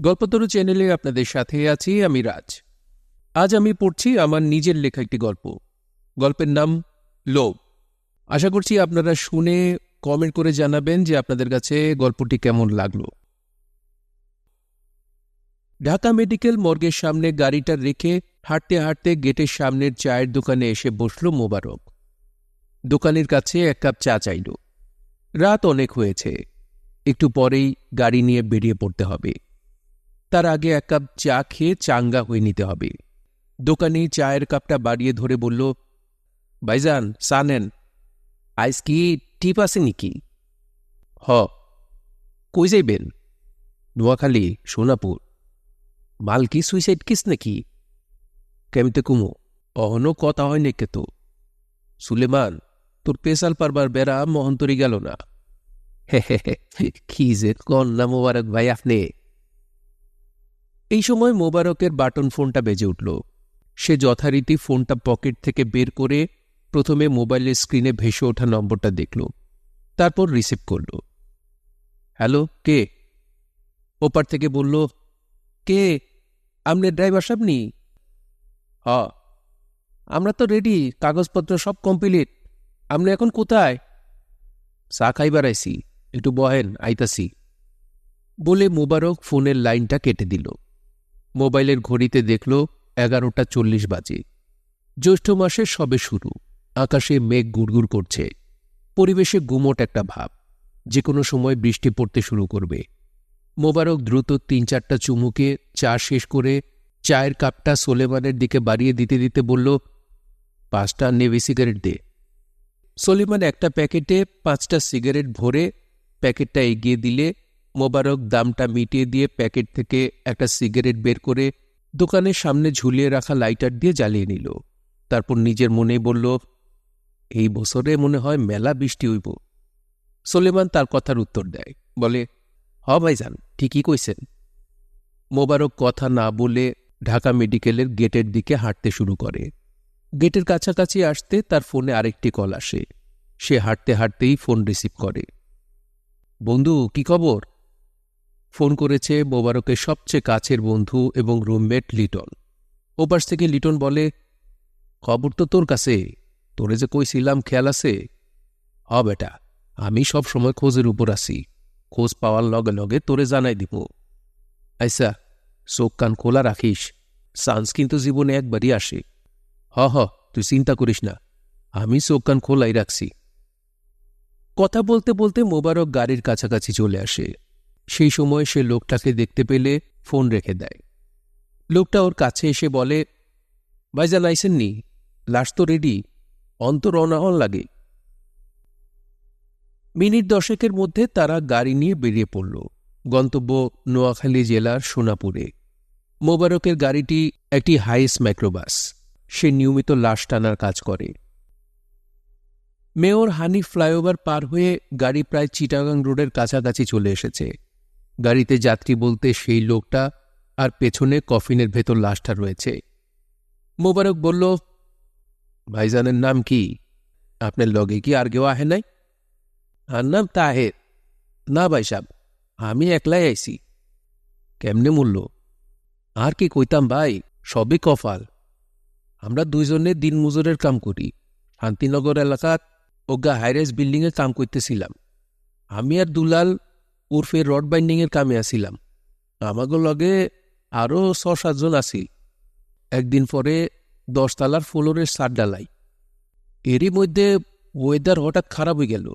গল্পতরু চ্যানেলে আপনাদের সাথে আছি আমি রাজ। আজ আমি পড়ছি আমার নিজের লেখা একটি গল্প। গল্পের নাম লোভ। আশা করছি আপনারা শুনে কমেন্ট করে জানাবেন যে আপনাদের কাছে গল্পটি কেমন লাগল। ঢাকা মেডিকেল মর্গের সামনে গাড়িটা রেখে হাঁটতে হাঁটতে গেটের সামনের চায়ের দোকানে এসে বসল মোবারক। দোকানের কাছে এক কাপ চা চাইল। রাত অনেক হয়েছে। একটু পরেই গাড়ি নিয়ে বেরিয়ে পড়তে হবে। তার আগে এক কাপ চা খেয়ে চাঙ্গা হয়ে নিতে হবে। দোকানে চায়ের কাপটা বাড়িয়ে ধরে বলল, ভাইজান, চা নেন। আইস কি টিপ আছে নাকি? হ। কই যাইবেন? নোয়াখালী, সোনাপুর। মাল কি সুইসাইড কিস নাকি? কেমিতে কুমো, অহনো কথা হয় নাকি তো। সুলেমান, তোর পেশাল পারবার বেড়া মহন্তরি গেল না। হে হে হে, কি যে কন্যা মোবারক ভাই আপনি। এই সময় মোবারকের বাটন ফোনটা বেজে উঠল। সে যথারীতি ফোনটা পকেট থেকে বের করে প্রথমে মোবাইলের স্ক্রিনে ভেসে ওঠা নম্বরটা দেখল, তারপর রিসিভ করল। হ্যালো, কে? ওপার থেকে বলল, কে? আপনার ড্রাইভার সাহেবনি হ আমরা তো রেডি, কাগজপত্র সব কমপ্লিট। আপনি এখন কোথায়? চা খাইবার আইসি একটু বহেন আইতাসি বলে মোবারক ফোনের লাইনটা কেটে দিল। মোবাইলের ঘড়িতে দেখল এগারোটা চল্লিশ বাজে। জ্যৈষ্ঠ মাসের সবে শুরু। আকাশে মেঘ গুড়গুড় করছে। পরিবেশে গুমট একটা ভাব। যে কোনো সময় বৃষ্টি পড়তে শুরু করবে। মোবারক দ্রুত তিন চারটা চুমুকে চা শেষ করে চায়ের কাপটা সোলেমানের দিকে বাড়িয়ে দিতে দিতে বলল, পাঁচটা নেভি সিগারেট দে। সোলেমান একটা প্যাকেটে পাঁচটা সিগারেট ভরে প্যাকেটটা এগিয়ে দিলে মোবারক দামটা মিটিয়ে দিয়ে প্যাকেট থেকে একটা সিগারেট বের করে দোকানের সামনে ঝুলিয়ে রাখা লাইটার দিয়ে জ্বালিয়ে নিল। তারপর নিজের মনেই বলল, এই বছরে মনে হয় মেলা বৃষ্টি হইব। সোলেমান তার কথার উত্তর দেয়, বলে, হ ভাইজান, ঠিকই কইছেন। মোবারক কথা না বলে ঢাকা মেডিকেলের গেটের দিকে হাঁটতে শুরু করে। গেটের কাছাকাছি আসতে তার ফোনে আরেকটি কল আসে। সে হাঁটতে হাঁটতেই ফোন রিসিভ করে। বন্ধু, কি খবর? ফোন করেছে মোবারকের সবচেয়ে কাছের বন্ধু এবং রুমমেট লিটন। ওপাশ থেকে লিটন বলে, খবর তো তোর কাছে। তোরে যে কইছিলাম খেয়াল আছে? হ বেটা, আমি সব সময় খোঁজের উপর আছি। খোঁজ পাওয়ার লগে লগে তোরে জানাই দিব। আইসা, চোখ কান খোলা রাখিস। চান্স কিন্তু জীবনে একবারই আসে। হ হ, তুই চিন্তা করিস না। আমি চোখ কান খোলাই রাখছি। কথা বলতে বলতে মোবারক গাড়ির কাছাকাছি চলে আসে। সেই সময় সে লোকটাকে দেখতে পেলে ফোন রেখে দেয়। লোকটা ওর কাছে এসে বলে ভাইজান আইসেননি লাশ তো রেডি। অন্তর অনাহন লাগে। মিনিট দশেকের মধ্যে তারা গাড়ি নিয়ে বেরিয়ে পড়ল। গন্তব্য নোয়াখালী জেলার সোনাপুরে। মোবারকের গাড়িটি একটি হাইস মাইক্রোবাস সে নিয়মিত লাশ টানার কাজ করে। মেয়র হানি ফ্লাইওভার পার হয়ে গাড়ি প্রায় চিটাগাং রোডের কাছাকাছি চলে এসেছে। গাড়িতে যাত্রী বলতে সেই লোকটা আর পেছনে কফিনের ভেতর লাশটা রয়েছে। মোবারক বলল, ভাইজানের নাম কি? আপনার লগে কি আর কেউ আহে নাই? আর নাম তাহের। না ভাই সাব, আমি একলাই আইছি। কেমনে মূল্য আর কি কইতাম ভাই, সবই কফাল আমরা দুইজনে দিন মজুরের কাম করি। শান্তিনগর এলাকাত ওগা হাইরেস বিল্ডিংয়ে কাম করতেছিলাম। আমি আর দুলাল উর্ফে রড বাইন্ডিংয়ের কামে আসিলাম। আমাগো লগে আরও ছ সাতজন আসিল একদিন পরে দশতলার ফ্লোরের সার ডালাই। এরই মধ্যে ওয়েদার হঠাৎ খারাপ হয়ে গেল।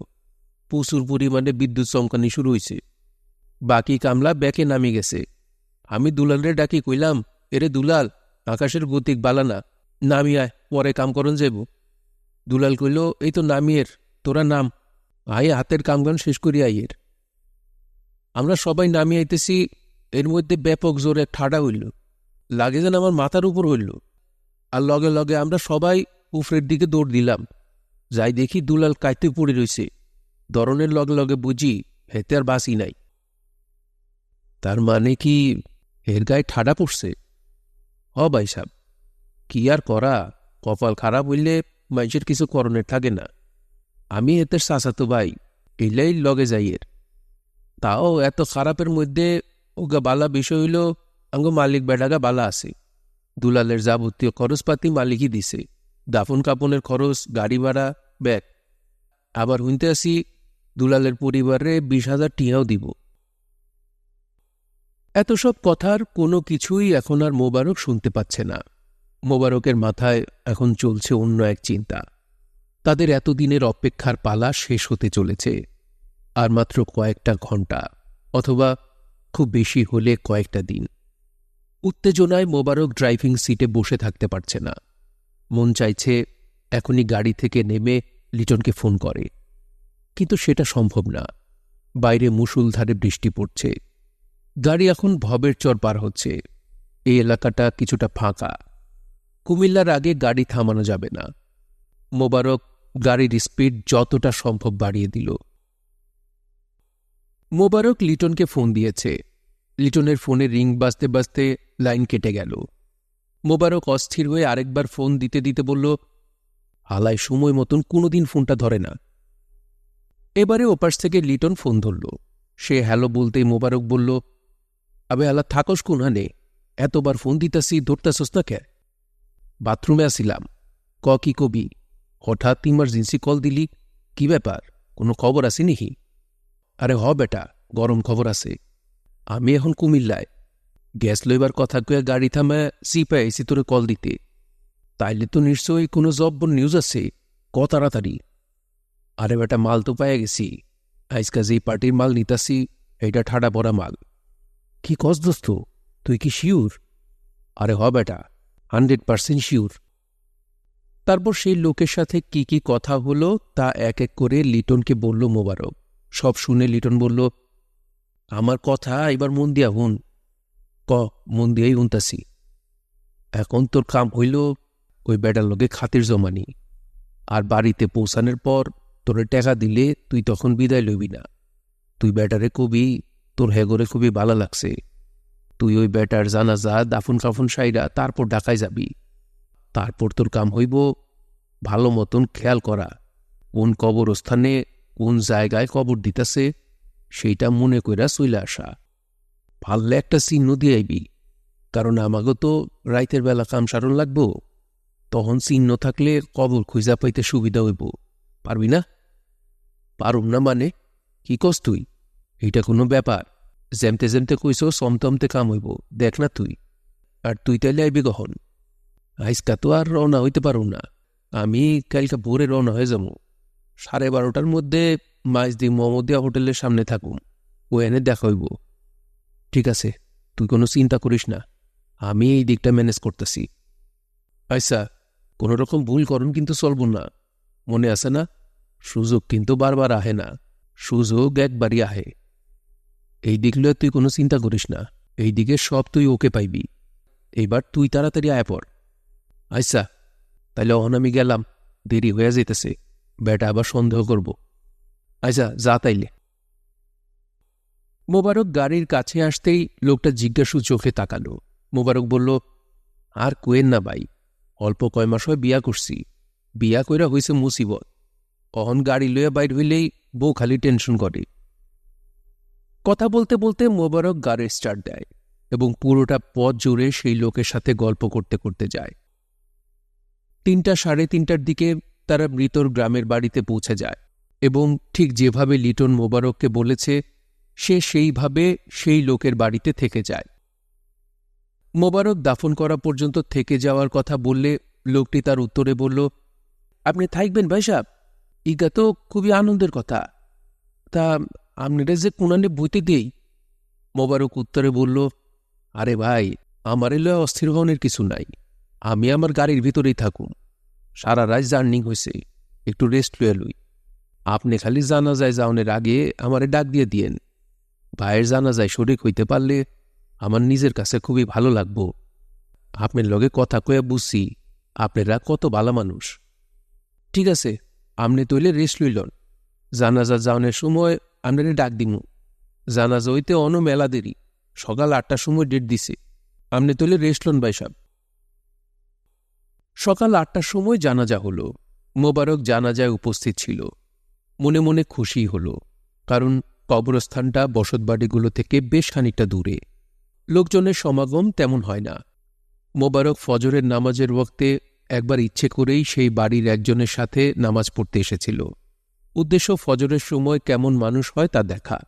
প্রচুর পরিমাণে বিদ্যুৎ চমকানি শুরু হয়েছে বাকি কামলা ব্যাকে নামি গেছে। আমি দুলালরে ডাকি কইলাম, এরে দুলাল, আকাশের গতিক বালানা নামি আয়, পরে কাম করন যাব দুলাল কইল, এই তো নামিয়ের তোরা নাম। আয়, হাতের কামগান শেষ করি আইয়ের আমরা সবাই নামিয়ে আইতেছি, এর মধ্যে ব্যাপক জোরে ঠাডা হইল, লাগে যেন আমার মাথার উপর হইল। আর লগে লগে আমরা সবাই উফরের দিকে দৌড় দিলাম। যাই দেখি দুলাল কাইতে পড়ে রইছে। দরনের লগে লগে বুঝি হেতে আর বাসি নাই। তার মানে কি এর গায়ে ঠাডা পড়ছে? হ ভাই সাব কি আর করা? কপাল খারাপ হইলে মানুষের কিছু করণের থাকে না। আমি এতে চাচাতো ভাই, এলাই লগে যাইয়ের তাও এত খারাপের মধ্যে ওগা বালা বিষয় হইল, আঙ্গ মালিক বেডাগা বালা আছে। দুলালের যাবতীয় খরচপাতি মালিকই দিছে। দাফন কাপনের খরচ, গাড়ি ভাড়া, ব্যাগ। আবার হইতে আসি, দুলালের পরিবারে বিশ হাজার টিয়াও দিব। এত সব কথার কোনো কিছুই এখন আর মোবারক শুনতে পাচ্ছে না। মোবারকের মাথায় এখন চলছে অন্য এক চিন্তা। তাদের এতদিনের অপেক্ষার পালা শেষ হতে চলেছে। আর মাত্র কয়েকটা ঘণ্টা অথবা খুব বেশি হলে কয়েকটা দিন। উত্তেজনায় মোবারক ড্রাইভিং সিটে বসে থাকতে পারছে না। মন চাইছে এখনই গাড়ি থেকে নেমে লিটনকে ফোন করে। কিন্তু সেটা সম্ভব না। বাইরে মুসুলধারে বৃষ্টি পড়ছে। গাড়ি এখন ভবের চর পার হচ্ছে। এই এলাকাটা কিছুটা ফাঁকা। কুমিল্লার আগে গাড়ি থামানো যাবে না। মোবারক গাড়ির স্পিড যতটা সম্ভব বাড়িয়ে দিল। মোবারক লিটনকে ফোন দিয়েছে। লিটনের ফোনে রিং বাজতে বাজতে লাইন কেটে গেল। মোবারক অস্থির হয়ে আরেকবার ফোন দিতে দিতে বলল, হালায় সময় মতন কোনোদিন ফোনটা ধরে না। এবারে ওপাশ থেকে লিটন ফোন ধরল। সে হ্যালো বলতেই মোবারক বলল, আবে আলা থাকস কোনহানে এতবার ফোন দিতাসি, ধরতাসস না কে? বাথরুমে আসিলাম। ক কি কবি? হঠাৎ ইমার্জেন্সি কল দিলি? কি ব্যাপার? কোনো খবর আছে নিহি আরে হ বেটা, গরম খবর আছে। আমি এখন কুমিল্লায়। গ্যাস লইবার কথা কয়ে গাড়ি থামে সিপে আইসি তোরে কল দিতে। তাইলে তো নিশ্চয়ই কোনো জব্বর নিউজ আছে, ক তাড়াতাড়ি। আরে বেটা, মাল তো পায়ে গেছি। আজকা যেই পার্টির মাল নিতাসি এইটা ঠাডা পড়া মাল। কি কস দোস্ত, তুই কি শিউর? আরে হ বেটা, হান্ড্রেড পার্সেন্ট শিউর। তারপর সেই লোকের সাথে কি কি কথা হলো, তা এক এক করে লিটনকে বলল মোবারক। সব শুনে লিটন বলল, আমার কথা এবার মন দিয়া হুন। ক, মন দিয়েই হুনতাসি এখন তোর কাম হইল ওই বেটার লোকে খাতির জমানি। আর বাড়িতে পৌঁছানোর পর তোরে টাকা দিলে তুই তখন বিদায় লইবি না। তুই ব্যাটারে কবি, তোর হেগরে খুবই ভালো লাগছে। তুই ওই ব্যাটার জানাজা, দাফুন কাফুন সাইরা তারপর ঢাকায় যাবি। তারপর তোর কাম হইব ভালো মতন খেয়াল করা। কোন কবরস্থানে কোন জায়গায় কবর দিতেছে, সেইটা মনে কইরা চইলে আসা। পারলে একটা চিহ্ন দিয়ে আইবি কারণ আমাগো তো রাইতের বেলা কাম সারণ লাগবো। তখন চিহ্ন থাকলে কবর খুঁজা পাইতে সুবিধা হইব, পারবি না? পারুম না মানে? কি কস তুই? এইটা কোনো ব্যাপার। যেমতে যেমতে কইস সমতমতে কাম হইব, দেখ না তুই। আর তুই তাইলে আইবি কখন? আইসকা তো আর রওনা হইতে পারুম না। আমি কালকে ভোরে রওনা হয়ে যাব। সাড়ে বারোটার মধ্যে মাইজদি মমদিয়া হোটেলের সামনে থাকুম ও এনে দেখা হইব ঠিক আছে, তুই কোনো চিন্তা করিস না। আমি এই দিকটা ম্যানেজ করতেছি। আচ্ছা কোনো রকম ভুল করুন কিন্তু চলব না। মনে আছে না? সুযোগ কিন্তু বারবার আহে না। সুযোগ একবারই আহে। এই দিক লয়ে তুই কোনো চিন্তা করিস না। এই দিকে সব তুই ওকে পাইবি। এইবার তুই তাড়াতাড়ি আয় পর। আচ্ছা তাইলে অহন আমি গেলাম। দেরি হয়ে যেতেছে বেটা, আবার সন্দেহ করব। আচ্ছা যা তাইলে। মোবারক গাড়ির কাছে আসতেই লোকটা জিজ্ঞাসু চোখে তাকালো। মোবারক বলল, আর কোয়েন না ভাই, অল্প কয় মাস হয় বিয়া করছি। বিয়া কইরা হইছে মুসিবত। অহন গাড়ি লইয়া বাইর হইলেই বউ খালি টেনশন করে। কথা বলতে বলতে মোবারক গাড়ি স্টার্ট দেয় এবং পুরোটা পথ জুড়ে সেই লোকের সাথে গল্প করতে করতে যায়। তিনটা সাড়ে তিনটার দিকে তারা মৃতর গ্রামের বাড়িতে পৌঁছে যায় এবং ঠিক যেভাবে লিটন মোবারককে বলেছে, সে সেইভাবে সেই লোকের বাড়িতে থেকে যায়। মোবারক দাফন করা পর্যন্ত থেকে যাওয়ার কথা বললে লোকটি তার উত্তরে বলল, আপনি থাকবেন ভাই সাহ ইগা তো খুবই আনন্দের কথা। তা আপনারা যে কোনানে বইতে দেই? মোবারক উত্তরে বলল, আরে ভাই, আমার এলো অস্থির হওয়ার কিছু নাই। আমি আমার গাড়ির ভিতরেই থাকুম। সারা রাত জার্নিং হয়েছে একটু রেস্ট লুয়ে লুই। আপনি খালি জানা যায় যাওনের আগে আমারে ডাক দিয়ে দিয়েন। ভাইয়ের জানা যায় শরিক হইতে পারলে আমার নিজের কাছে খুবই ভালো লাগবো। আপনার লগে কথা কয়ে বুঝছি, আপনারা কত ভালো মানুষ। ঠিক আছে, আপনি তৈলে রেস্ট লইলন জানাজা যাওনের সময় আপনারে ডাক দিমু। জানাজা হইতে অন মেলা দেরি, সকাল আটটার সময় ডেট দিছে। আপনি তৈলে রেস্ট লন ভাই সাহেব। সকাল আটটার সময় জানাজা হল। মোবারক জানাজায় উপস্থিত ছিল। মনে মনে খুশি হল, কারণ কবরস্থানটা বসতবাড়িগুলো থেকে বেশ খানিকটা দূরে। লোকজনের সমাগম তেমন হয় না। মোবারক ফজরের নামাজের ওক্তে একবার ইচ্ছে করেই সেই বাড়ির একজনের সাথে নামাজ পড়তে এসেছিল। উদ্দেশ্য ফজরের সময় কেমন মানুষ হয় তা দেখা।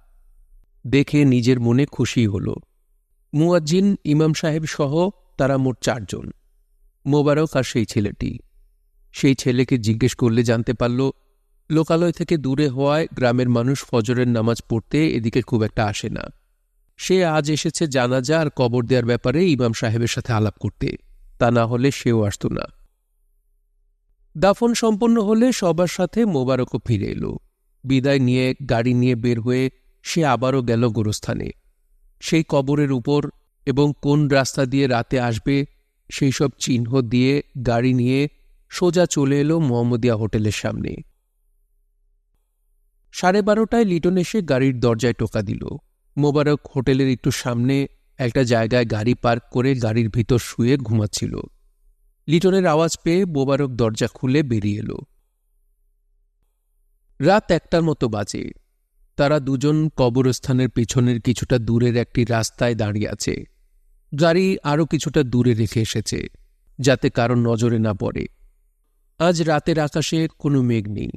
দেখে নিজের মনে খুশি হল। মুয়াজ্জিন, ইমাম সাহেব সহ তারা মোট চারজন। মোবারক আর সেই ছেলেটি। সেই ছেলেকে জিজ্ঞেস করলে জানতে পারল, লোকালয় থেকে দূরে হওয়ায় গ্রামের মানুষ ফজরের নামাজ পড়তে এদিকে খুব একটা আসে না। সে আজ এসেছে জানাজা আর কবর দেওয়ার ব্যাপারে ইমাম সাহেবের সাথে আলাপ করতে। তা না হলে সেও আসত না। দাফন সম্পন্ন হলে সবার সাথে মোবারকও ফিরে এলো। বিদায় নিয়ে, গাড়ি নিয়ে বের হয়ে সে আবারও গেল গোরস্থানে। সেই কবরের উপর এবং কোন রাস্তা দিয়ে রাতে আসবে সেই সব চিহ্ন দিয়ে গাড়ি নিয়ে সোজা চলে এলো মোহাম্মদিয়া হোটেলের সামনে। সাড়ে বারোটায় লিটন এসে গাড়ির দরজায় টোকা দিল। মোবারক হোটেলের একটু সামনে একটা জায়গায় গাড়ি পার্ক করে গাড়ির ভিতর শুয়ে ঘুমাচ্ছিল। লিটনের আওয়াজ পেয়ে মোবারক দরজা খুলে বেরিয়ে এলো। রাত একটার মতো বাজে। তারা দুজন কবরস্থানের পেছনের কিছুটা দূরের একটি রাস্তায় দাঁড়িয়ে আছে। গাড়ি আরও কিছুটা দূরে রেখে এসেছে, যাতে কারও নজরে না পড়ে। আজ রাতের আকাশে কোনো মেঘ নেই।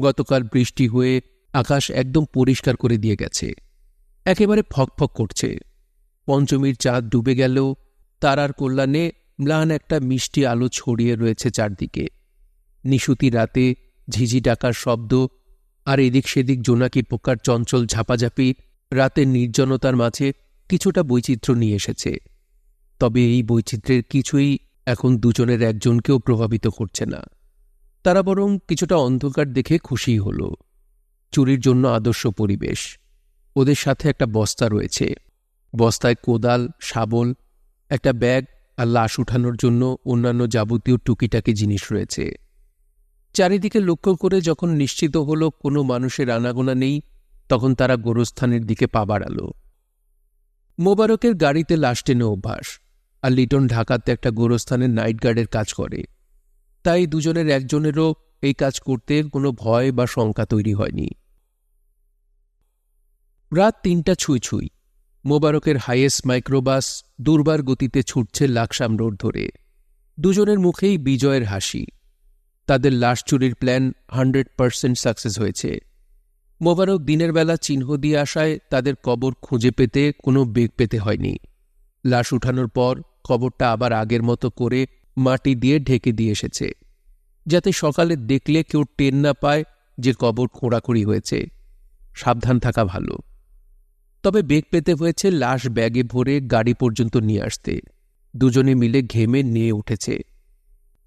গতকাল বৃষ্টি হয়ে আকাশ একদম পরিষ্কার করে দিয়ে গেছে। একেবারে ফকফক করছে। পঞ্চমীর চাঁদ ডুবে গেলেও তারার কল্যাণে ম্লান একটা মিষ্টি আলো ছড়িয়ে রয়েছে চারদিকে। নিশুতি রাতে ঝিঝি ডাকার শব্দ আর এদিক সেদিক জোনাকি পোকার চঞ্চল ঝাপাঝাপি রাতের নির্জনতার মাঝে কিছুটা বৈচিত্র্য নিয়ে এসেছে। তবে এই বৈচিত্র্যের কিছুই এখন দুজনের একজনকেও প্রভাবিত করছে না। তারা বরং কিছুটা অন্ধকার দেখে খুশি হল। চুরির জন্য আদর্শ পরিবেশ। ওদের সাথে একটা বস্তা রয়েছে। বস্তায় কোদাল, শাবল, একটা ব্যাগ আর লাশ উঠানোর জন্য অন্যান্য যাবতীয় টুকিটাকি জিনিস রয়েছে। চারিদিকে লক্ষ্য করে যখন নিশ্চিত হল কোনো মানুষের আনাগোনা নেই, তখন তারা গোরস্থানের দিকে পা বাড়াল। মোবারকের গাড়িতে লাশ টেনে অভ্যাস আর লিটন ঢাকাতে একটা গোরস্থানের নাইট গার্ডের কাজ করে। তাই দুজনের একজনেরও এই কাজ করতে কোনো ভয় বা শঙ্কা তৈরি হয়নি। রাত তিনটা ছুঁই ছুঁই, মোবারকের হাইয়েস্ট মাইক্রোবাস দুর্বার গতিতে ছুটছে লাকসাম রোড ধরে। দুজনের মুখেই বিজয়ের হাসি। তাদের লাশ চুরির প্ল্যান হান্ড্রেড পার্সেন্ট সাকসেস হয়েছে। মোবারক দিনের বেলা চিহ্ন দিয়ে আসায় তাদের কবর খুঁজে পেতে কোনো বেগ পেতে হয়নি। লাশ উঠানোর পর কবরটা আবার আগের মতো করে মাটি দিয়ে ঢেকে দিয়ে এসেছে, যাতে সকালে দেখলে কেউ টেন না পায় যে কবর খোঁড়াখুড়ি হয়েছে। সাবধান থাকা ভালো। তবে বেগ পেতে হয়েছে লাশ ব্যাগে ভরে গাড়ি পর্যন্ত নিয়ে আসতে। দুজনে মিলে ঘেমে নিয়ে উঠেছে।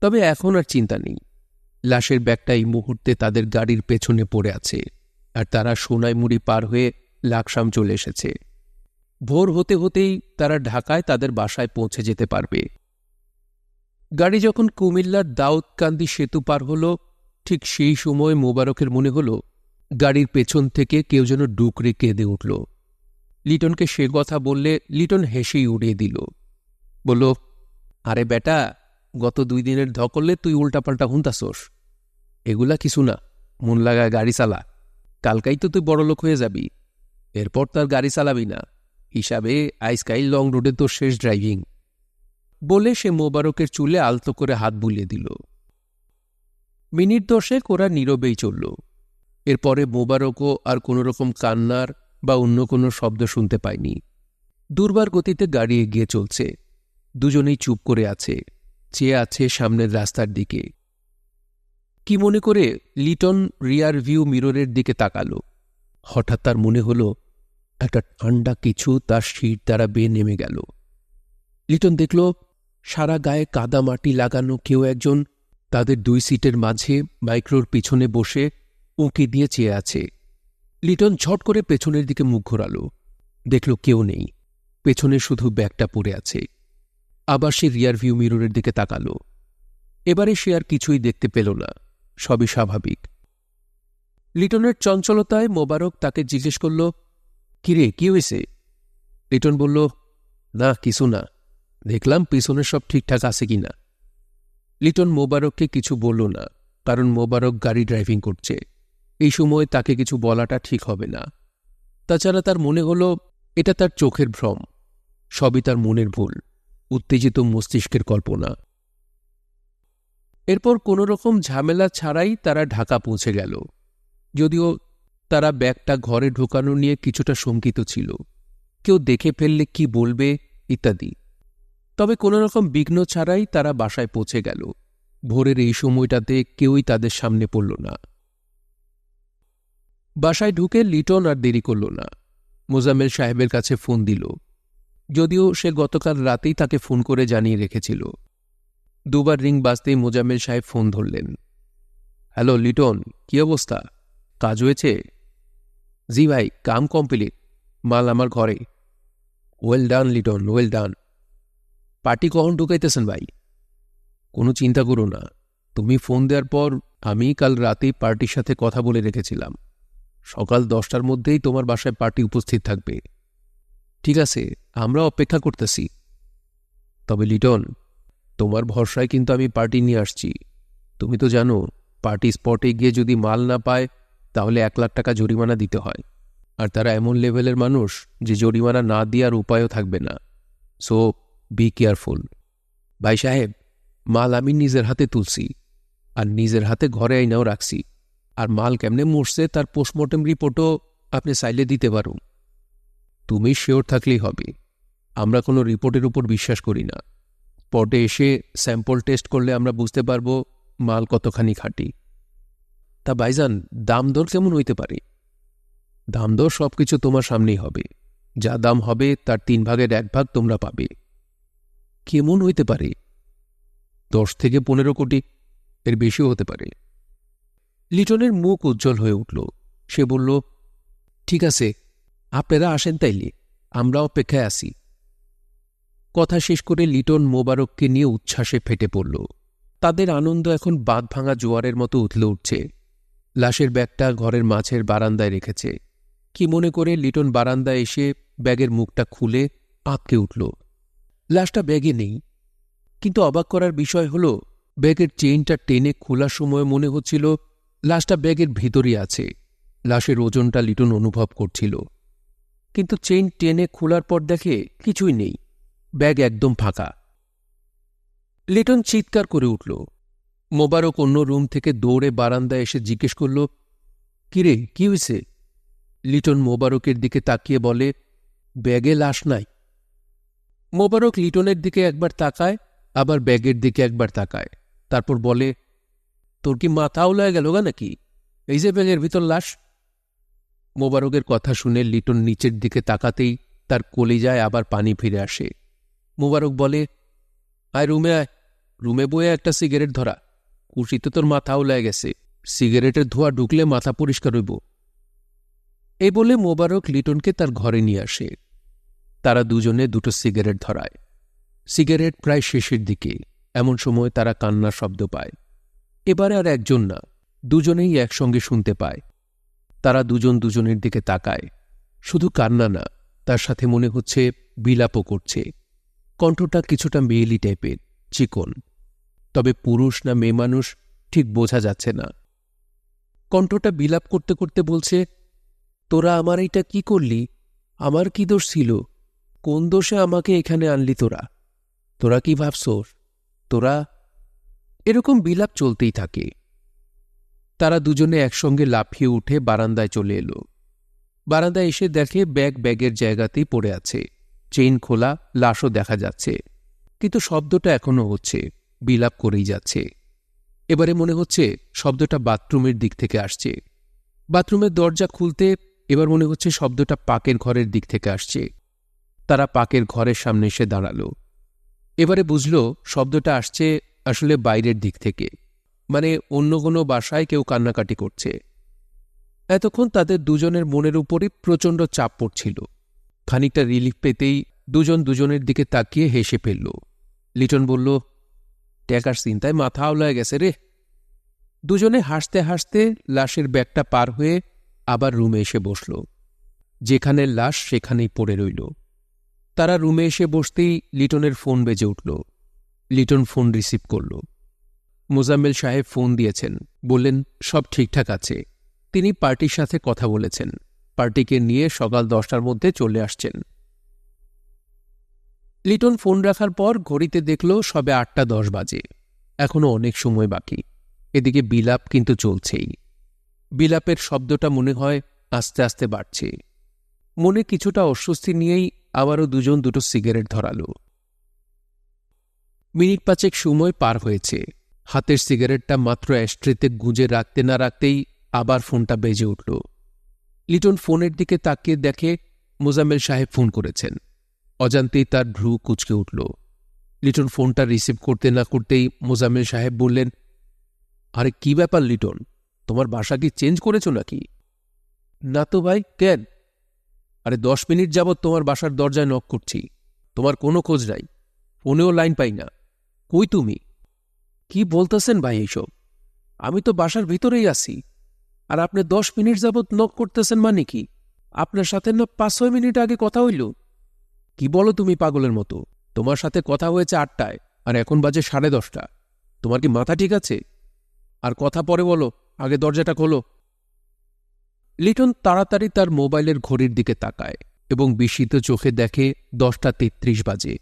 তবে এখন আর চিন্তা নেই। লাশের ব্যাগটা এই মুহূর্তে তাদের গাড়ির পেছনে পড়ে আছে। আর তারা সোনাইমুড়ি পার হয়ে লাকসাম চলে এসেছে। ভোর হতে হতেই তারা ঢাকায় তাদের বাসায় পৌঁছে যেতে পারবে। গাড়ি যখন কুমিল্লার দাউদকান্দি সেতু পার হল, ঠিক সেই সময় মোবারকের মনে হল, গাড়ির পেছন থেকে কেউ যেন ডুকরে কেঁদে উঠল। লিটনকে সে কথা বললে লিটন হেসেই উড়িয়ে দিল। বলল, আরে বেটা, গত দুই দিনের ধকলে তুই উল্টাপাল্টা হুন্তাসোস। এগুলা কিছু না, মন লাগা গাড়ি চালা। কালকাই তো তুই বড়লোক হয়ে যাবি। এরপর তার গাড়ি চালাবি না। হিসাবে আইসকাই লং রোডে তোর শেষ ড্রাইভিং। বলে সে মোবারকের চুলে আলতো করে হাত বুলিয়ে দিল। মিনিট দশেক ওরা নীরবেই চলল। এরপরে মোবারকও আর কোনো রকম কান্নার বা অন্য কোনো শব্দ শুনতে পায়নি। দুর্বার গতিতে গাড়ি এগিয়ে চলছে। দুজনেই চুপ করে আছে। চেয়ে আছে সামনের রাস্তার দিকে। কি মনে করে লিটন রিয়ার ভিউ মিররের দিকে তাকালো? হঠাৎ তার মনে হল, একটা ঠান্ডা কিছু তার শির দ্বারা বেয়ে নেমে গেল। লিটন দেখল, সারা গায়ে কাদা মাটি লাগানো কেউ একজন তাদের দুই সিটের মাঝে মাইক্রোর পিছনে বসে উঁকি দিয়ে চেয়ে আছে। লিটন ঝট করে পেছনের দিকে মুখ ঘোরাল। দেখল কেউ নেই। পেছনে শুধু ব্যাগটা পড়ে আছে। আবার সে রিয়ার ভিউ মিররের দিকে তাকাল। এবারে সে আর কিছুই দেখতে পেল না। সবই স্বাভাবিক। লিটনের চঞ্চলতায় মোবারক তাকে জিজ্ঞেস করল, কিরে, কি হয়েছে? লিটন বলল, না, কিছু না। দেখলাম পিছনে সব ঠিকঠাক আছে কি না লিটন মোবারককে কিছু বলল না, কারণ মোবারক গাড়ি ড্রাইভিং করছে। এই সময় তাকে কিছু বলাটা ঠিক হবে না। তাছাড়া তার মনে হলো, এটা তার চোখের ভ্রম। সবই তার মনের ভুল, উত্তেজিত মস্তিষ্কের কল্পনা। এরপর কোনো রকম ঝামেলা ছাড়াই তারা ঢাকা পৌঁছে গেল। যদিও তারা ব্যাগটা ঘরে ঢোকানো নিয়ে কিছুটা শঙ্কিত ছিল। কেউ দেখে ফেললে কি বলবে, ইত্যাদি। তবে কোনো রকম বিঘ্ন ছাড়াই তারা বাসায় পৌঁছে গেল। ভোরের এই সময়টাতে কেউই তাদের সামনে পড়ল না। বাসায় ঢুকে লিটন আর দেরি করল না। মোজাম্মেল সাহেবের কাছে ফোন দিল। যদিও সে গতকাল রাতেই তাকে ফোন করে জানিয়ে রেখেছিল। দুবার রিং বাজতেই মোজাম্মেল সাহেব ফোন ধরলেন। হ্যালো, লিটন, কি অবস্থা? কাজ হয়েছে? জি ভাই, কাম কমপ্লিট। মাল আমার ঘরে। Well done, Liton, well done. Party কখন ঢুকাইতেছেন ভাই? কোনো চিন্তা করো না। তুমি ফোন দেওয়ার পর আমি কাল রাতেই পার্টির সাথে কথা বলে রেখেছিলাম। সকাল দশটার মধ্যেই তোমার বাসায় পার্টি উপস্থিত থাকবে। ঠিক আছে, আমরা অপেক্ষা করতেছি। তবে লিটন তোমার ভরসায় কিন্তু আমি পার্টি নিয়ে আসছি। তুমি তো জানো, পার্টি স্পটে গিয়ে যদি মাল না পায়, তাহলে এক লাখ টাকা জরিমানা দিতে হয়। আর তারা এমন লেভেলের মানুষ যে জরিমানা না দেওয়ার উপায়ও থাকবে না। সো বি কেয়ারফুল ভাই সাহেব, মাল আমি নিজের হাতে তুলছি। আর নিজের হাতে ঘরে আইনাও রাখছি। আর মাল কেমনে মরছে তার পোস্টমর্টম রিপোর্টও আপনি চাইলে দিতে পারুন তুমি শিওর থাকলেই হবে। আমরা কোনো রিপোর্টের উপর বিশ্বাস করি না। স্পটে এসে স্যাম্পল টেস্ট করলে আমরা বুঝতে পারব মাল কতখানি খাঁটি। তা ভাইজান, দাম দর কেমন হইতে পারে? দাম দর সব কিছু তোমার সামনেই হবে। যা দাম হবে তার তিন ভাগের এক ভাগ তোমরা পাবে। কেমন হইতে পারে? দশ থেকে পনেরো কোটি, এর বেশিও হতে পারে। লিটনের মুখ উজ্জ্বল হয়ে উঠল। সে বলল, ঠিক আছে, আপনারা আসেন তাইলে। আমরা অপেক্ষায় আসি কথা শেষ করে লিটন মোবারককে নিয়ে উচ্ছ্বাসে ফেটে পড়ল। তাদের আনন্দ এখন বাঁধ ভাঙা জোয়ারের মতো উথলে উঠছে। লাশের ব্যাগটা ঘরের মাছের বারান্দায় রেখেছে। কি মনে করে লিটন বারান্দায় এসে ব্যাগের মুখটা খুলে আঁতকে উঠল। লাশটা ব্যাগে নেই। কিন্তু অবাক করার বিষয় হল, ব্যাগের চেইনটা টেনে খোলার সময় মনে হচ্ছিল লাশটা ব্যাগের ভিতরই আছে। লাশের ওজনটা লিটন অনুভব করছিল। কিন্তু চেইন টেনে খোলার পর দেখে কিছুই নেই। ব্যাগ একদম ফাঁকা। লিটন চিৎকার করে উঠল। মোবারক অন্য রুম থেকে দৌড়ে বারান্দায় এসে জিজ্ঞেস করল, কিরে, কি হয়েছে? লিটন মোবারকের দিকে তাকিয়ে বলে, ব্যাগে লাশ নাই। মোবারক লিটনের দিকে একবার তাকায়, আবার ব্যাগের দিকে একবার তাকায়। তারপর বলে, তোর কি মাথা উলায় গেল গা নাকি? এই যে ব্যাগের ভিতর লাশ? মোবারকের কথা শুনে লিটন নিচের দিকে তাকাতেই তার কলিজায় আবার পানি ফিরে আসে। মোবারক বলে আয় রুমে আয়। রুমে বয়ে একটা সিগারেট ধরা। কুশিতে তোর মাথা উলায় গেছে। সিগারেটের ধোয়া ঢুকলে মাথা পরিষ্কার হইব। এই বলে মোবারক লিটনকে তার ঘরে নিয়ে আসে। তারা দুজনে দুটো সিগারেট ধরায়। সিগারেট প্রায় শেষের দিকে। এমন সময় তারা কান্নার শব্দ পায়। এবারে আর একজন না, দুজনেই একসঙ্গে শুনতে পায়। তারা দুজন দুজনের দিকে তাকায়। শুধু কান্না না, তার সাথে মনে হচ্ছে বিলাপও করছে। কণ্ঠটা কিছুটা মেয়েলি টাইপের, চিকন। তবে পুরুষ না মেয়ে মানুষ ঠিক বোঝা যাচ্ছে না। কণ্ঠটা বিলাপ করতে করতে বলছে, তোরা আমার এইটা কি করলি? আমার কি দোষ ছিল? কোন দোষে আমাকে এখানে আনলি তোরা? তোরা কি ভাবছোস? তোরা? এরকম বিলাপ চলতেই থাকে। তারা দুজনে একসঙ্গে লাফিয়ে উঠে বারান্দায় চলে এলো। বারান্দায় এসে দেখে ব্যাগ ব্যাগের জায়গাতেই পড়ে আছে। চেইন খোলা, লাশও দেখা যাচ্ছে। কিন্তু শব্দটা এখনও হচ্ছে, বিলাপ করেই যাচ্ছে। এবারে মনে হচ্ছে শব্দটা বাথরুমের দিক থেকে আসছে। বাথরুমের দরজা খুলতে এবার মনে হচ্ছে শব্দটা পাকের ঘরের দিক থেকে আসছে। তারা পাকের ঘরের সামনে এসে দাঁড়াল। এবারে বুঝল শব্দটা আসছে আসলে বাইরের দিক থেকে। মানে অন্য কোনো বাসায় কেউ কান্নাকাটি করছে। এতক্ষণ তাদের দুজনের মনের উপরই প্রচণ্ড চাপ পড়ছিল। খানিকটা রিলিফ পেতেই দুজন দুজনের দিকে তাকিয়ে হেসে ফেলল। লিটন বলল ট্যাকার চিন্তায় মাথা আওলায় গেছে রে। দুজনে হাসতে হাসতে লাশের ব্যাগটা পার হয়ে আবার রুমে এসে বসল। যেখানে লাশ সেখানেই পড়ে রইল। তারা রুমে এসে বসতেই লিটনের ফোন বেজে উঠল। লিটন ফোন রিসিভ করল। মোজাম্মেল সাহেব ফোন দিয়েছেন। বললেন, সব ঠিকঠাক আছে। তিনি পার্টির সাথে কথা বলেছেন। পার্টিকে নিয়ে সকাল দশটার মধ্যে চলে আসছেন। লিটন ফোন রাখার পর ঘড়িতে দেখল সবে আটটা দশ বাজে। এখনও অনেক সময় বাকি। এদিকে বিলাপ কিন্তু চলছেই। বিলাপের শব্দটা মনে হয় আস্তে আস্তে বাড়ছে। মনে কিছুটা অস্বস্তি নিয়েই আবারও দুজন দুটো সিগারেট ধরালো। মিনিট পাঁচেক সময় পার হয়েছে। হাতের সিগারেটটা মাত্র অ্যাস্ট্রেতে গুঁজে রাখতে না রাখতেই আবার ফোনটা বেজে উঠল। লিটন ফোনের দিকে তাকিয়ে দেখে মোজাম্মেল সাহেব ফোন করেছেন। অজান্তেই তার ভ্রু কুচকে উঠল। লিটন ফোনটা রিসিভ করতে না করতেই মোজাম্মেল সাহেব বললেন, আরে, কি ব্যাপার লিটন? তোমার বাসা কি চেঞ্জ করেছ নাকি? না তো ভাই, কেন? আরে, দশ মিনিট যাবৎ তোমার বাসার দরজায় নক করছি। তোমার কোনো খোঁজ নাই। ফোনেও লাইন পাই না। কই তুমি? কি বলতেছেন ভাই এইসব? আমি তো বাসার ভিতরেই আছি। আর আপনি দশ মিনিট যাবৎ নক করতেছেন মানে কি? আপনার সাথে না পাঁচ ছয় মিনিট আগে কথা হইল? কি বলো তুমি পাগলের মতো? তোমার সাথে কথা হয়েছে আটটায়, আর এখন বাজে সাড়ে দশটা। তোমার কি মাথা ঠিক আছে? আর কথা পরে বলো, আগে দরজাটা খোলো। লিটন তাড়াতাড়ি তার মোবাইলের ঘড়ির দিকে তাকায় এবং বিস্মিত চোখে দেখে দশটা তেত্রিশ বাজে।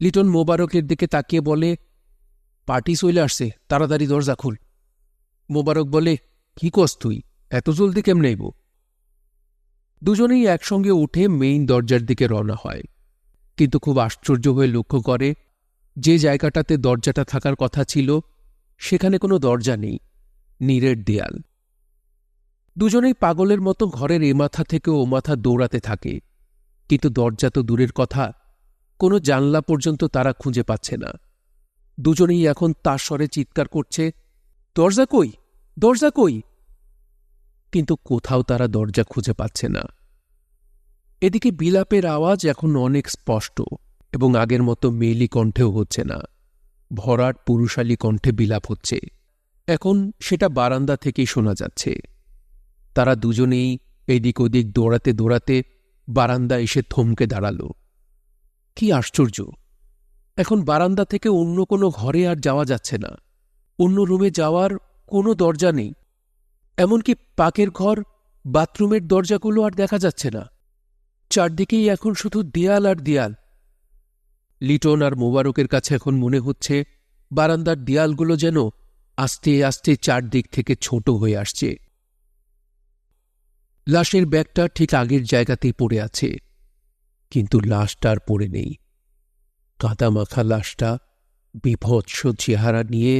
লিটন মোবারকের দিকে তাকিয়ে বলে, পার্টি চলে আসছে, তাড়াতাড়ি দরজা খুল। মোবারক বলে কি কস তুই? এত জলদি কেমনে নেব দুজনেই একসঙ্গে উঠে মেইন দরজার দিকে রওনা হয়। কিন্তু খুব আশ্চর্য হয়ে লক্ষ্য করে, যে জায়গাটাতে দরজাটা থাকার কথা ছিল, সেখানে কোনো দরজা নেই, নীরের দেয়াল। দুজনেই পাগলের মতো ঘরের এ মাথা থেকে ও মাথা দৌড়াতে থাকে। কিন্তু দরজা তো দূরের কথা, কোনো জানলা পর্যন্ত তারা খুঁজে পাচ্ছে না। দুজনেই এখন তার স্বরে চিৎকার করছে, দরজা কই? দরজা কই? কিন্তু কোথাও তারা দরজা খুঁজে পাচ্ছে না। এদিকে বিলাপের আওয়াজ এখন অনেক স্পষ্ট এবং আগের মতো মেয়েলি কণ্ঠেও হচ্ছে না। ভরাট পুরুষালী কণ্ঠে বিলাপ হচ্ছে। এখন সেটা বারান্দা থেকেই শোনা যাচ্ছে। তারা দুজনেই এদিক ওদিক দৌড়াতে দৌড়াতে বারান্দা এসে থমকে দাঁড়াল। কি আশ্চর্য! এখন বারান্দা থেকে অন্য কোনো ঘরে আর যাওয়া যাচ্ছে না। অন্য রুমে যাওয়ার কোনো দরজা নেই। এমনকি পাকের ঘর, বাথরুমের দরজাগুলো আর দেখা যাচ্ছে না। চারদিকেই এখন শুধু দেয়াল আর দেয়াল। লিটন আর মোবারকের কাছে এখন মনে হচ্ছে বারান্দার দেয়ালগুলো যেন আস্তে আস্তে চারদিক থেকে ছোট হয়ে আসছে। লাশের ব্যাগটা ঠিক আগের জায়গাতেই পড়ে আছে, কিন্তু লাশটা আর পড়ে নেই। কাদামাখা লাশটা বিভৎস চেহারা নিয়ে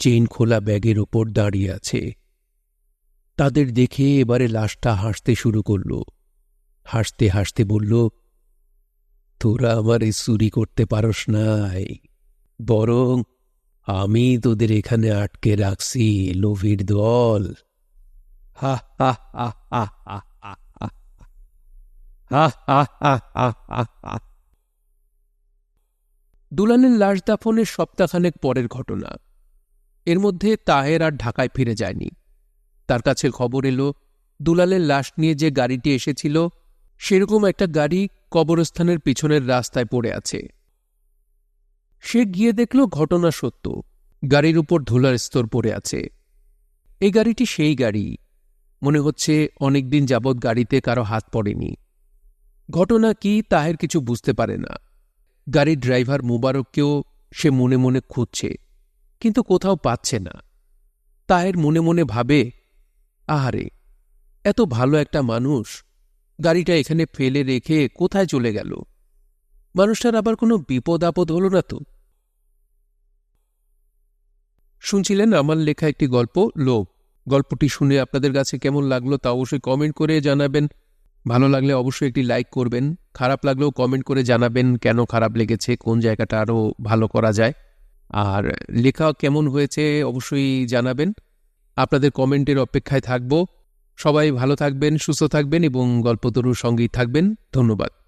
চেন খোলা ব্যাগের ওপর দাঁড়িয়ে আছে। তাদের দেখে এবারে লাশটা হাসতে শুরু করল হাসতে হাসতে বলল তোরা আমারে চুরি করতে পারস নাই বরং আমি তোদের এখানে আটকে রাখছি লোভির দল হা হা হা হা দুলানের লাশ দাফনের সপ্তাহখানেক পরের ঘটনা এর মধ্যে তাহের আর ঢাকায় ফিরে যায়নি তার কাছে খবর এলো, দুলালের লাশ নিয়ে যে গাড়িটি এসেছিল, সেরকম একটা গাড়ি কবরস্থানের পিছনের রাস্তায় পড়ে আছে। সে গিয়ে দেখল ঘটনা সত্য, গাড়ির উপর ধুলার স্তর পড়ে আছে। এই গাড়িটি সেই গাড়ি। মনে হচ্ছে অনেকদিন যাবৎ গাড়িতে কারও হাত পড়েনি। ঘটনা কি তাহের কিছু বুঝতে পারে না। গাড়ির ড্রাইভার মুবারককেও সে মনে মনে খুঁজছে, কিন্তু কোথাও পাচ্ছে না। তাহের মনে মনে ভাবে আহারে, এত ভালো একটা মানুষ, গাড়িটা এখানে ফেলে রেখে কোথায় চলে গেল? মানুষটার আবার কোনো বিপদ আপদ হল না তো? শুনছিলেন আমার লেখা একটি গল্প? লোভ গল্পটি শুনে আপনাদের কাছে কেমন লাগল তা অবশ্যই কমেন্ট করে জানাবেন। ভালো লাগলে অবশ্যই একটি লাইক করবেন, খারাপ লাগলেও কমেন্ট করে জানাবেন কেন খারাপ লেগেছে, কোন জায়গাটা আরও ভালো করা যায়। আর লেখা কেমন হয়েছে অবশ্যই জানাবেন। আপনাদের কমেন্টের অপেক্ষায় থাকব। সবাই ভালো থাকবেন সুস্থ থাকবেন এবং গল্পতরুর সঙ্গেই থাকবেন। ধন্যবাদ।